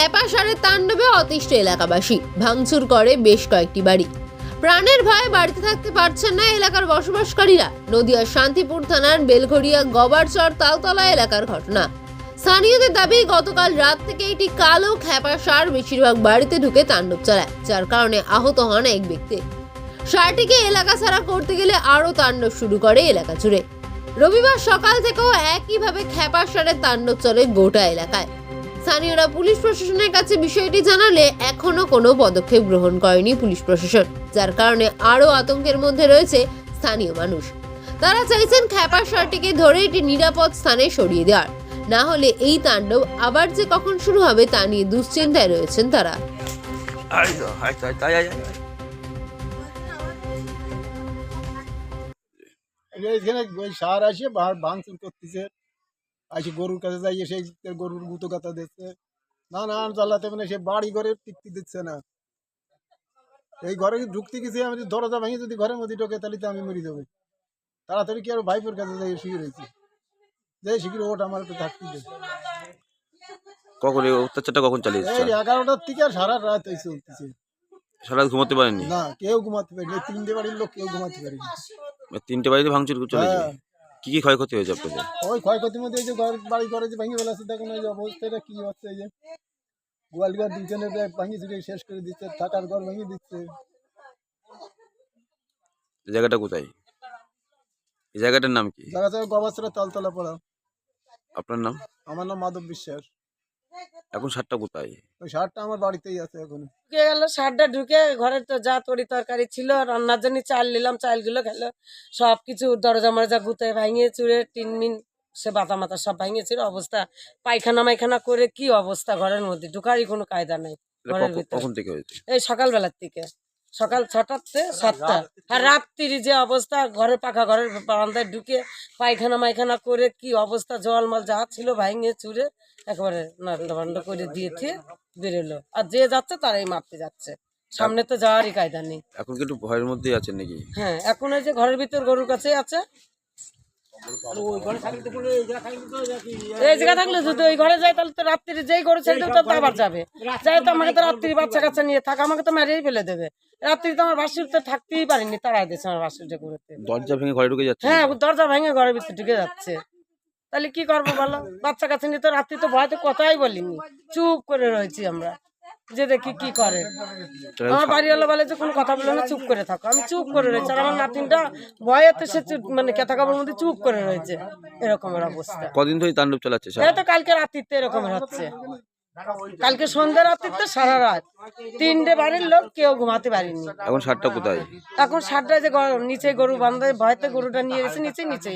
খ্যাপা সারের তাণ্ডবে অতিষ্ঠ এলাকাবাসী। ভাঙচুর করে বেশ কয়েকটি বাড়ি। প্রাণের ভয়ে বাড়িতে থাকতে পারছেন না এলাকার বসবাসকারীরা। নদিয়ার শান্তিপুর থানার বেলঘড়িয়া গবারচর তালতলা এলাকার ঘটনা। স্থানীয়দের দাবি, গতকাল রাত থেকে একটি কালো খ্যাপা সার বেশিরভাগ বাড়িতে ঢুকে তাণ্ডব চালায়, যার কারণে আহত হন এক ব্যক্তি। সারটিকে এলাকা ছাড়া করতে গেলে আরও তাণ্ডব শুরু করে এলাকা জুড়ে। রবিবার সকাল থেকেও একইভাবে খ্যাপা সারের তাণ্ডব চলে গোটা এলাকায়। স্থানীয়রা পুলিশ প্রশাসনের কাছে বিষয়টি জানালে এখনও কোনো পদক্ষেপ গ্রহণ করেনি পুলিশ প্রশাসন যার কারণে আরও আতঙ্কের মধ্যে রয়েছে স্থানীয় মানুষ। তারা চাইছেন খ্যাপা সারটিকে ধরে এটি নিরাপদ স্থানে সরিয়ে দেওয়ার। না হলে এই তাণ্ডব আবার যে কখন শুরু হবে তা নিয়ে দুশ্চিন্তায় রয়েছেন তারা। ওই সার আসে ভাঙচুর করতেছে। আসে গরুর কাছে যাই সেই গরুর গুতো গাতা দিচ্ছে। না না জ্বালাতে মানে সে বাড়ি ঘরে টিকতে দিচ্ছে না। এই ঘরে ঢুকতে গেছি আমি দরজা ভেঙে যদি ঘরের মধ্যে ঢোকে তাহলে তো আমি মরে যাব। তাড়াতাড়ি কি আর ভাইপোর কাছে যাই শুয়ে রয়েছি? যে শিখির ওটা আমার একটু থাকতে দে কখন এই অত্যাচারটা কখন চালিয়েছে এই এগারোটার থেকে আর সারা রাত এই চলতেছে সারা রাত ঘুমাতে পারেনি না কেউ ঘুমাতে পারেনি। তিনটে বাড়ির লোক কেউ ঘুমাতে পারেনি। তিনটে বাড়িতে ভাঙচুর চলেছে হ্যাঁ। কি কি ক্ষয়ক্ষতি হয়েছে আপনাদের? ওই ক্ষয়ক্ষতি মধ্যে এই যে ঘর বাড়ি ঘরে যে ভেঙে ফেলেছে দেখুন এই যে অবস্থাটা কি হচ্ছে এই যে? গোয়াল ঘর দুজনে ভাঙি ছুটে শেষ করে দিচ্ছে থাকার ঘর ভেঙে দিচ্ছে। জায়গাটা কোথায়? এই জায়গাটার নাম কি? জায়গাটা গবাসরা তালতলা পড়া। আপনার নাম? আমার নাম মাধব বিশ্বাস। এখন সারটা কোথায়? ওই শার্টটা আমার বাড়িতেই আছে এখন। ঢুকে গেল সারটা ঢুকে ঘরে তো যা তরি তরকারি ছিল রান্নার জন্য চাল নিলাম চালগুলো খেলো। সব কিছু দরজা মরজা গুঁতে ভাঙিয়ে চুড়ে টিন মিন সে বাতা মাতা সব ভাঙিয়ে ছিল অবস্থা পায়খানা মাইখানা করে কি অবস্থা ঘরের মধ্যে? ঢুকারই কোনো কায়দা নাই। ঘরের ভিতরে। কখন থেকে হয়েছে? এই সকালবেলার থেকে সকাল ছটাতে সাতটা। আর রাত্রি যে অবস্থা ঘরের পাখা ঘরের বারান্দায় ঢুকে পায়খানা মাইখানা করে কি অবস্থা জল মল যা ছিল ভাঙিয়ে চুরে একেবারে নান্ড করে দিয়েছে বেরোলো। আর যে যাচ্ছে তারাই মারতে যাচ্ছে। সামনে তো যাওয়ারই কায়দা নেই। এখন কিন্তু ভয়ের মধ্যেই আছে নাকি? হ্যাঁ এখন ওই যে ঘরের ভিতর গরুর কাছে আছে। এই জায়গা থাকলে যদি ওই ঘরে যায় তাহলে তো রাত্রি যেই গরু ছেড়ে দেবে তো আবার যাবে। যাই তো আমাকে তো রাত্রি বাচ্চা কাচ্চা নিয়ে থাক আমাকে তো মেরেই ফেলে দেবে। রাত্রি তো আমার বাসুর তো থাকতেই পারিনি তারাই দিয়েছে আমার বাসুরটা করতে দরজা ভেঙে ঘরে ঢুকে যাচ্ছে। হ্যাঁ দরজা ভেঙে ঘরের ভিতরে ঢুকে যাচ্ছে। তাহলে কি করব বলো? বাচ্চা কাছে নিয়ে তো রাত্রি তো ভয় তো কথাই বলিনি। চুপ করে রয়েছি আমরা। যে দেখি কি করে। আমার বাড়িওয়ালা বলে যে কোনো কথা বলে না চুপ করে থাকো। আমি চুপ করে রয়েছি আর আমার নাতিনটা ভয়েতে সে মানে কেতা কাপড়ের মধ্যে চুপ করে রয়েছে। এরকমের অবস্থা। কদিন ধরে তাণ্ডব চালাচ্ছে? এই তো কালকে রাত্রিতে এরকমের হচ্ছে। কালকে সন্ধ্যা রাত্রিতে সারা রাত। তিনটে বাড়ির লোক কেউ ঘুমাতে পারেনি। এখন সারটা কোথায়? এখন সারটা যে নিচে গরু বান্ধায় ভয়তে গরুটা নিয়ে গেছে নিচে নিচে